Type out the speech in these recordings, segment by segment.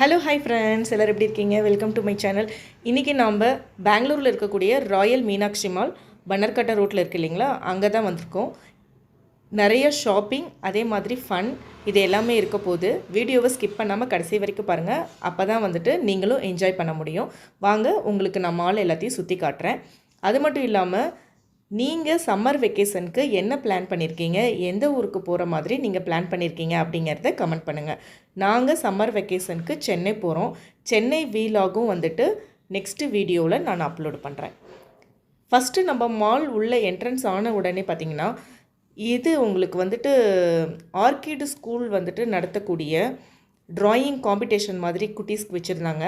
Hello hi friends எல்லோரும் எப்படி இருக்கீங்க? வெல்கம் டு மை சேனல் இன்றைக்கி நாம் பெங்களூரில் இருக்கக்கூடிய ராயல் மீனாட்சி மால் பன்னர்கட்டா ரோட்டில் இருக்கு இல்லைங்களா? அங்கே தான் வந்திருக்கோம். நிறைய ஷாப்பிங் அதே மாதிரி ஃபன் இது எல்லாமே இருக்க போது வீடியோவை ஸ்கிப் பண்ணாமல் கடைசி வரைக்கும் பாருங்கள் அப்போ தான் வந்துட்டு நீங்களும் என்ஜாய் பண்ண முடியும். வாங்க உங்களுக்கு நான் மால் எல்லாத்தையும் சுற்றி காட்டுறேன். அது மட்டும் இல்லாமல் நீங்கள் சம்மர் வெக்கேஷனுக்கு என்ன பிளான் பண்ணியிருக்கீங்க எந்த ஊருக்கு போகிற மாதிரி நீங்கள் பிளான் பண்ணியிருக்கீங்க அப்படிங்கிறத கமெண்ட் பண்ணுங்கள் நாங்கள் சம்மர் வெக்கேஷனுக்கு சென்னை போகிறோம் சென்னை வீலாகும் வந்துட்டு நெக்ஸ்ட்டு வீடியோவில் நான் அப்லோட் பண்ணுறேன் ஃபஸ்ட்டு நம்ம மால் உள்ள என்ட்ரன்ஸ் ஆன உடனே பார்த்தீங்கன்னா இது உங்களுக்கு வந்துட்டு ஆர்கிடு ஸ்கூல் வந்துட்டு நடத்தக்கூடிய ட்ராயிங் காம்படிஷன் மாதிரி குட்டீஸ்க்கு வச்சுருந்தாங்க.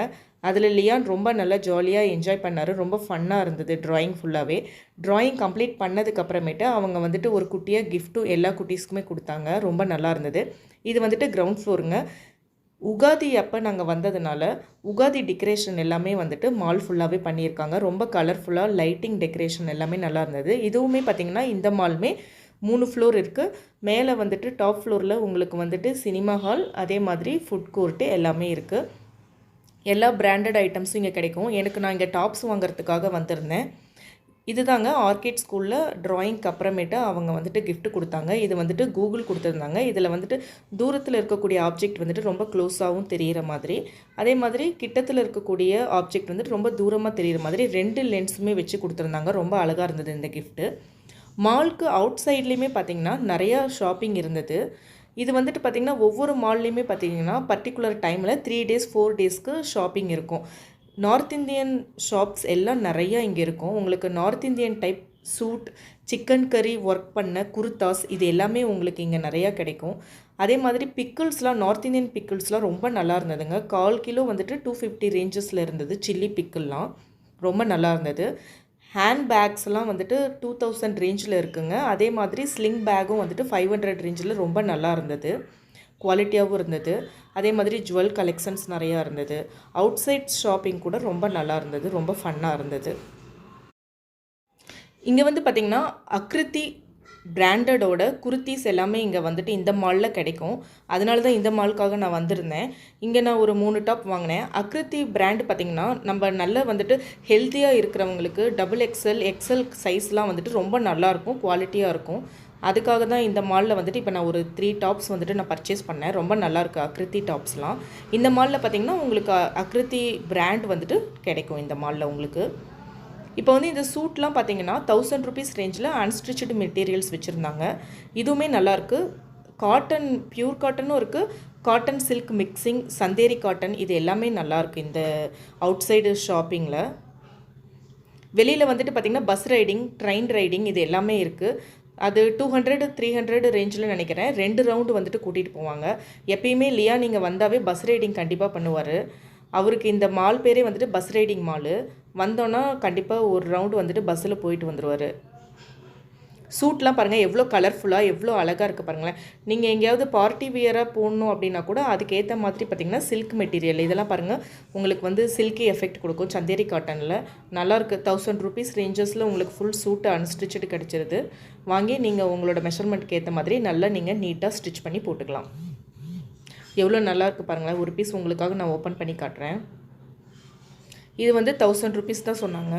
அதில் லியான் ரொம்ப நல்லா ஜாலியாக என்ஜாய் பண்ணார். ரொம்ப ஃபன்னாக இருந்தது ட்ராயிங் ஃபுல்லாகவே ட்ராயிங் கம்ப்ளீட் பண்ணதுக்கப்புறமேட்டு அவங்க வந்துட்டு ஒரு குட்டியாக கிஃப்ட்டும் எல்லா குட்டீஸ்க்குமே கொடுத்தாங்க. ரொம்ப நல்லா இருந்தது. இது வந்துட்டு கிரவுண்ட் ஃப்ளோருங்க உகாதி அப்போ நாங்கள் வந்ததுனால உகாதி டெக்கரேஷன் எல்லாமே வந்துட்டு மால் ஃபுல்லாகவே பண்ணியிருக்காங்க. ரொம்ப கலர்ஃபுல்லாக லைட்டிங் டெக்கரேஷன் எல்லாமே நல்லா இருந்தது. இதுவுமே பார்த்திங்கன்னா இந்த மாலுமே மூணு ஃப்ளோர் இருக்குது மேலே வந்துட்டு டாப் ஃப்ளோரில் உங்களுக்கு வந்துட்டு சினிமா ஹால் அதே மாதிரி ஃபுட் கோர்ட்டு எல்லாமே இருக்குது எல்லா பிராண்டட் ஐட்டம்ஸும் இங்கே கிடைக்கும். எனக்கு நான் இங்கே டாப்ஸ் வாங்குறதுக்காக வந்திருந்தேன். இதுதாங்க ஆர்கிட் ஸ்கூலில் ட்ராயிங்க்கு அப்புறமேட்டு அவங்க வந்துட்டு கிஃப்ட் கொடுத்தாங்க. இது வந்துட்டு கூகுள் கொடுத்துருந்தாங்க. இதில் வந்துட்டு தூரத்தில் இருக்கக்கூடிய ஆப்ஜெக்ட் வந்துட்டு ரொம்ப க்ளோஸாகவும் தெரிகிற மாதிரி. அதே மாதிரி கிட்டத்தில் இருக்கக்கூடிய ஆப்ஜெக்ட் வந்துட்டு ரொம்ப தூரமாக தெரிகிற மாதிரி ரெண்டு லென்ஸுமே வச்சு கொடுத்துருந்தாங்க. ரொம்ப அழகாக இருந்தது இந்த கிஃப்ட்டு மால்க்கு அவுட் சைட்லேயுமே பார்த்திங்கன்னா நிறையா ஷாப்பிங் இருந்தது. இது வந்துட்டு பார்த்திங்கன்னா ஒவ்வொரு மால்லையுமே பார்த்திங்கன்னா பர்டிகுலர் டைமில் த்ரீ டேஸ் ஃபோர் டேஸ்க்கு ஷாப்பிங் இருக்கும். நார்த் இந்தியன் ஷாப்ஸ் எல்லாம் நிறையா இங்கே இருக்கும். உங்களுக்கு north Indian type suit chicken கறி ஒர்க் பண்ண குர்தாஸ் இது எல்லாமே உங்களுக்கு இங்கே நிறையா கிடைக்கும். அதே மாதிரி பிக்கிள்ஸ்லாம் நார்த் இந்தியன் பிக்கிள்ஸ்லாம் ரொம்ப நல்லா இருந்ததுங்க. கால் கிலோ வந்துட்டு டூ ஃபிஃப்டி ரேஞ்சஸில் இருந்தது. சில்லி பிக்கிள்லாம் ரொம்ப நல்லா இருந்தது. ஹேண்ட் பேக்ஸ்லாம் வந்துட்டு டூ தௌசண்ட் ரேஞ்சில் இருக்குங்க. அதே மாதிரி ஸ்லிங் பேக்கும் வந்துட்டு ஃபைவ் ஹண்ட்ரட் ரேஞ்சில் ரொம்ப நல்லா இருந்தது. குவாலிட்டியாகவும் இருந்தது. அதே மாதிரி ஜுவல் கலெக்ஷன்ஸ் நிறையா இருந்தது. அவுட் சைட் ஷாப்பிங் கூட ரொம்ப நல்லா இருந்தது. ரொம்ப ஃபன்னாக இருந்தது. இங்கே வந்து பார்த்திங்கன்னா அக்ரித்தி பிராண்டடோட குர்த்திஸ் எல்லாமே இங்கே வந்துட்டு இந்த மாலில் கிடைக்கும். அதனால தான் இந்த மாலுக்காக நான் வந்திருந்தேன். இங்கே நான் ஒரு மூணு டாப் வாங்கினேன். அக்ருதி பிராண்ட் பார்த்திங்கன்னா நம்ம நல்ல வந்துட்டு ஹெல்த்தியாக இருக்கிறவங்களுக்கு டபுள் எக்ஸல் எக்ஸல் சைஸ்லாம் வந்துட்டு ரொம்ப நல்லாயிருக்கும் குவாலிட்டியாக இருக்கும். அதுக்காக தான் இந்த மாலில் வந்துட்டு இப்போ நான் ஒரு த்ரீ டாப்ஸ் வந்துட்டு நான் பர்ச்சேஸ் பண்ணேன். ரொம்ப நல்லாயிருக்கு அக்ருதி டாப்ஸ்லாம் இந்த மாலில் பார்த்திங்கன்னா உங்களுக்கு அக்ருதி பிராண்ட் வந்துட்டு கிடைக்கும் இந்த மாலில் உங்களுக்கு. இப்போ வந்து இந்த சூட்லாம் பார்த்தீங்கன்னா தௌசண்ட் ருபீஸ் ரேஞ்சில் அன்ஸ்டிச்சடு மெட்டீரியல்ஸ் வச்சுருந்தாங்க. இதுவுமே நல்லாயிருக்கு காட்டன் பியூர் காட்டனும் இருக்குது cotton silk mixing Chanderi cotton இது எல்லாமே நல்லாயிருக்கு இந்த அவுட் சைடு ஷாப்பிங்கில் வெளியில் வந்துட்டு பார்த்திங்கன்னா பஸ் ரைடிங் ட்ரெயின் ரைடிங் இது எல்லாமே இருக்குது அது டூ ஹண்ட்ரட் த்ரீ ஹண்ட்ரட் ரேஞ்சில் நினைக்கிறேன். ரெண்டு ரவுண்டு வந்துட்டு கூட்டிகிட்டு போவாங்க. எப்பயுமே லியா நீங்கள் வந்தாவே பஸ் ரைடிங் கண்டிப்பாக பண்ணுவார். அவருக்கு இந்த மால் பேரே வந்துட்டு பஸ் ரைடிங் மாலு வந்தோன்னா கண்டிப்பாக ஒரு ரவுண்டு வந்துட்டு பஸ்ஸில் போயிட்டு வந்துடுவார் சூட்லாம் பாருங்கள் எவ்வளோ கலர்ஃபுல்லாக எவ்வளோ அழகாக இருக்குது பாருங்களேன். நீங்கள் எங்கேயாவது பார்ட்டி வியராக போடணும் அப்படின்னா கூட அதுக்கேற்ற மாதிரி பார்த்திங்கன்னா சில்க் மெட்டீரியல் இதெல்லாம் பாருங்கள் உங்களுக்கு வந்து சில்கி எஃபெக்ட் கொடுக்கும். சந்தேரி காட்டனில் நல்லாயிருக்கு தௌசண்ட் ருபீஸ் ரேஞ்சஸில் உங்களுக்கு ஃபுல் சூட்டு அன்ஸ்டிச்சடு கிடச்சிருது. வாங்கி நீங்கள் உங்களோட மெஷர்மெண்ட்க்கு ஏற்ற மாதிரி நல்லா நீங்கள் நீட்டாக ஸ்டிச் பண்ணி போட்டுக்கலாம். எவ்வளோ நல்லா இருக்குது பாருங்களேன். ஒரு பீஸ் உங்களுக்காக நான் ஓப்பன் பண்ணி காட்டுறேன். இது வந்து தௌசண்ட் ருபீஸ் தான் சொன்னாங்க.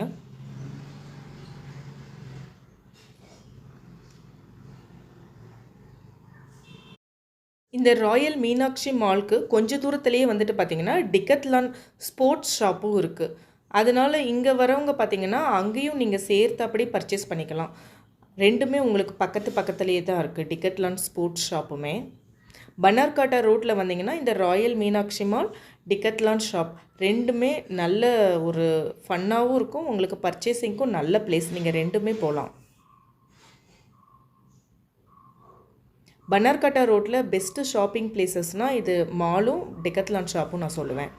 இந்த ராயல் மீனாட்சி மால்க்கு கொஞ்ச தூரத்துலேயே வந்துட்டு பார்த்தீங்கன்னா டிக்கத்லான் ஸ்போர்ட்ஸ் ஷாப்பும் இருக்குது அதனால் இங்கே வரவங்க பார்த்தீங்கன்னா அங்கேயும் நீங்கள் சேர்த்தபடி பர்ச்சேஸ் பண்ணிக்கலாம். ரெண்டுமே உங்களுக்கு பக்கத்து பக்கத்துலேயே தான் இருக்குது டிக்கெட்லான் ஸ்போர்ட்ஸ் ஷாப்புமே. பன்னார்காட்டா ரோட்டில் வந்தீங்கன்னா இந்த royal Meenakshi mall Decathlon shop ரெண்டுமே நல்ல ஒரு ஃபன்னாகவும் இருக்கும். உங்களுக்கு பர்ச்சேசிங்க்கும் நல்ல பிளேஸ் நீங்கள் ரெண்டுமே போகலாம் பன்னார்காட்டா ரோட்டில் பெஸ்ட்டு ஷாப்பிங் பிளேசஸ்னால் இது மாலும் டெக்கத்லான் ஷாப்பும் நான் சொல்லுவேன்.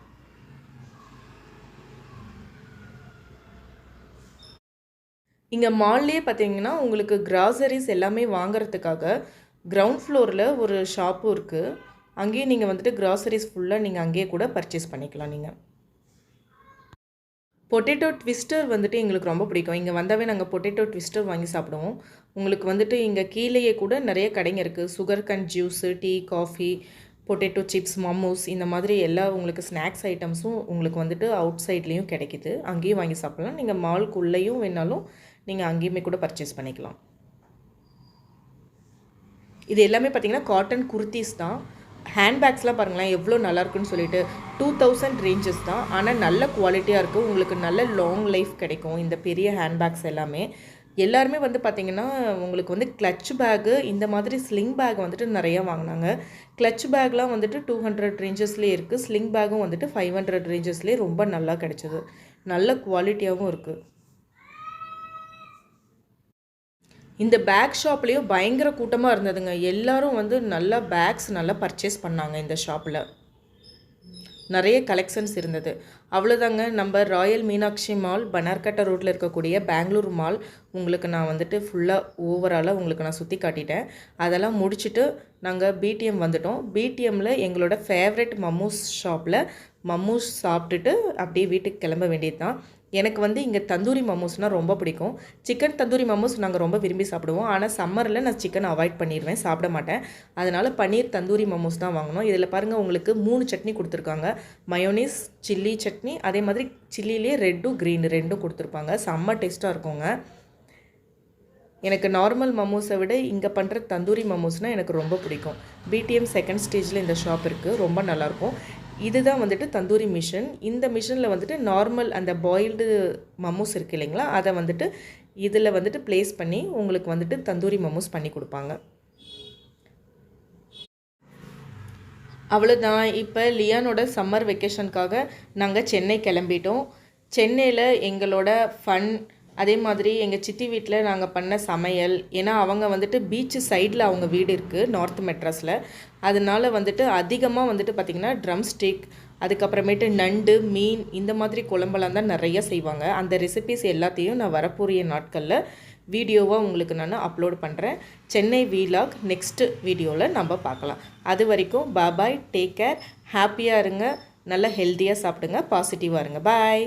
இங்கே மால்லே பார்த்தீங்கன்னா உங்களுக்கு கிராசரிஸ் எல்லாமே வாங்குறதுக்காக கிரவுண்ட் ஃப்ளோரில் ஒரு ஷாப்பும் இருக்குது அங்கேயும் நீங்கள் வந்துட்டு கிராசரிஸ் ஃபுல்லாக நீங்கள் அங்கேயே கூட பர்ச்சேஸ் பண்ணிக்கலாம் நீங்கள் பொட்டேட்டோ ட்விஸ்டர் வந்துட்டு எங்களுக்கு ரொம்ப பிடிக்கும். இங்கே வந்தாவே நாங்கள் பொட்டேட்டோ ட்விஸ்டர் வாங்கி சாப்பிடுவோம். உங்களுக்கு வந்துட்டு இங்கே கீழேயே கூட நிறைய கடைங்க இருக்குது sugar cane juice tea coffee potato chips Mammu's இந்த மாதிரி எல்லா உங்களுக்கு ஸ்நாக்ஸ் ஐட்டம்ஸும் உங்களுக்கு வந்துட்டு அவுட் சைட்லேயும் கிடைக்கிது. அங்கேயும் வாங்கி சாப்பிட்லாம். நீங்கள் மால்குள்ளேயும் வேணாலும் நீங்கள் அங்கேயுமே கூட பர்ச்சேஸ் பண்ணிக்கலாம். இது எல்லாமே பார்த்தீங்கன்னா காட்டன் குர்த்திஸ் தான். ஹேண்ட்பேக்ஸ்லாம் பாருங்களேன் எவ்வளோ நல்லாயிருக்குன்னு சொல்லிட்டு. டூ தௌசண்ட் ரேஞ்சஸ் தான். ஆனால் நல்ல குவாலிட்டியாக இருக்குது உங்களுக்கு நல்ல லாங் லைஃப் கிடைக்கும். இந்த பெரிய ஹேண்ட்பேக்ஸ் எல்லாமே. எல்லாருமே வந்து பார்த்திங்கன்னா உங்களுக்கு வந்து கிளச் பேக்கு இந்த மாதிரி ஸ்லிங் பேக் வந்துட்டு நிறையா வாங்கினாங்க. கிளச் பேக்லாம் வந்துட்டு டூ ஹண்ட்ரட் ரேஞ்சஸ்லேயே இருக்குது ஸ்லிங் பேக்கும் வந்துட்டு ஃபைவ் ஹண்ட்ரட் ரேஞ்சஸ்லேயே ரொம்ப நல்லா கிடச்சிது. நல்ல குவாலிட்டியாகவும் இருக்குது இந்த பேக் ஷாப்லேயும் பயங்கர கூட்டமாக இருந்ததுங்க. எல்லாரும் வந்து நல்லா பேக்ஸ் நல்லா பர்ச்சேஸ் பண்ணாங்க இந்த ஷாப்பில் நிறைய கலெக்ஷன்ஸ் இருந்தது. அவ்வளோதாங்க நம்ம ராயல் மீனாட்சி மால் பனார்கட்டா ரோட்டில் இருக்கக்கூடிய பெங்களூர் மால் உங்களுக்கு நான் வந்துட்டு ஃபுல்லாக ஓவராலாக உங்களுக்கு நான் சுற்றி காட்டிட்டேன். அதெல்லாம் முடிச்சுட்டு நாங்கள் பிடிஎம் வந்துட்டோம். பிடிஎம்மில் எங்களோட ஃபேவரெட் மம்மூஸ் ஷாப்பில் மம்மூஸ் சாப்பிட்டுட்டு அப்படியே வீட்டுக்கு கிளம்ப வேண்டியது தான் எனக்கு வந்து இங்கே தந்தூரி மமோஸ்னால் ரொம்ப பிடிக்கும். சிக்கன் தந்தூரி மமோஸ் நாங்கள் ரொம்ப விரும்பி சாப்பிடுவோம். ஆனால் சம்மரில் நான் சிக்கன் அவாய்ட் பண்ணிடுவேன் சாப்பிட மாட்டேன். அதனால் பன்னீர் தந்தூரி மமோஸ் தான் வாங்கினோம் இதில் பாருங்கள் உங்களுக்கு மூணு சட்னி கொடுத்துருக்காங்க. மயோனீஸ் சில்லி சட்னி அதே மாதிரி சில்லிலேயே ரெட்டும் க்ரீன் ரெண்டும் கொடுத்துருப்பாங்க. செம்ம டேஸ்ட்டாக இருக்குங்க. எனக்கு நார்மல் மமோஸை விட இங்கே பண்ணுற தந்தூரி மமோஸ்னால் எனக்கு ரொம்ப பிடிக்கும். பிடிஎம் செகண்ட் ஸ்டேஜில் இந்த ஷாப் இருக்குது ரொம்ப நல்லாயிருக்கும் இதுதான் வந்துட்டு தந்தூரி மிஷின். இந்த மிஷினில் வந்துட்டு நார்மல் அந்த பாயில்டு மமோஸ் இருக்குது இல்லைங்களா? அதை வந்துட்டு இதில் வந்துட்டு ப்ளேஸ் பண்ணி உங்களுக்கு வந்துட்டு தந்தூரி மமோஸ் பண்ணி கொடுப்பாங்க. அவ்வளோதான் இப்போ லியானோட சம்மர் வெக்கேஷனுக்காக நாங்கள் சென்னை கிளம்பிட்டோம். சென்னையில் எங்களோட ஃபன் அதே மாதிரி எங்கள் சித்தி வீட்டில் நாங்கள் பண்ண சமையல் ஏன்னா அவங்க வந்துட்டு பீச்சு சைடில் அவங்க வீடு இருக்குது நார்த் மெட்ராஸில். அதனால வந்துட்டு அதிகமாக வந்துட்டு பார்த்திங்கன்னா ட்ரம் ஸ்டிக் அதுக்கப்புறமேட்டு நண்டு மீன் இந்த மாதிரி குழம்பெல்லாம் தான் நிறைய செய்வாங்க. அந்த ரெசிபிஸ் எல்லாத்தையும் நான் வரப்போகிற நாட்களில் வீடியோவாக உங்களுக்கு நான் அப்லோட் பண்ணுறேன் சென்னை வீலாக் நெக்ஸ்ட்டு வீடியோவில் நம்ம பார்க்கலாம். அது வரைக்கும் பாபாய் டேக் கேர் ஹாப்பியாக இருங்க நல்லா ஹெல்த்தியாக சாப்பிடுங்க பாசிட்டிவாக இருங்க. பாய்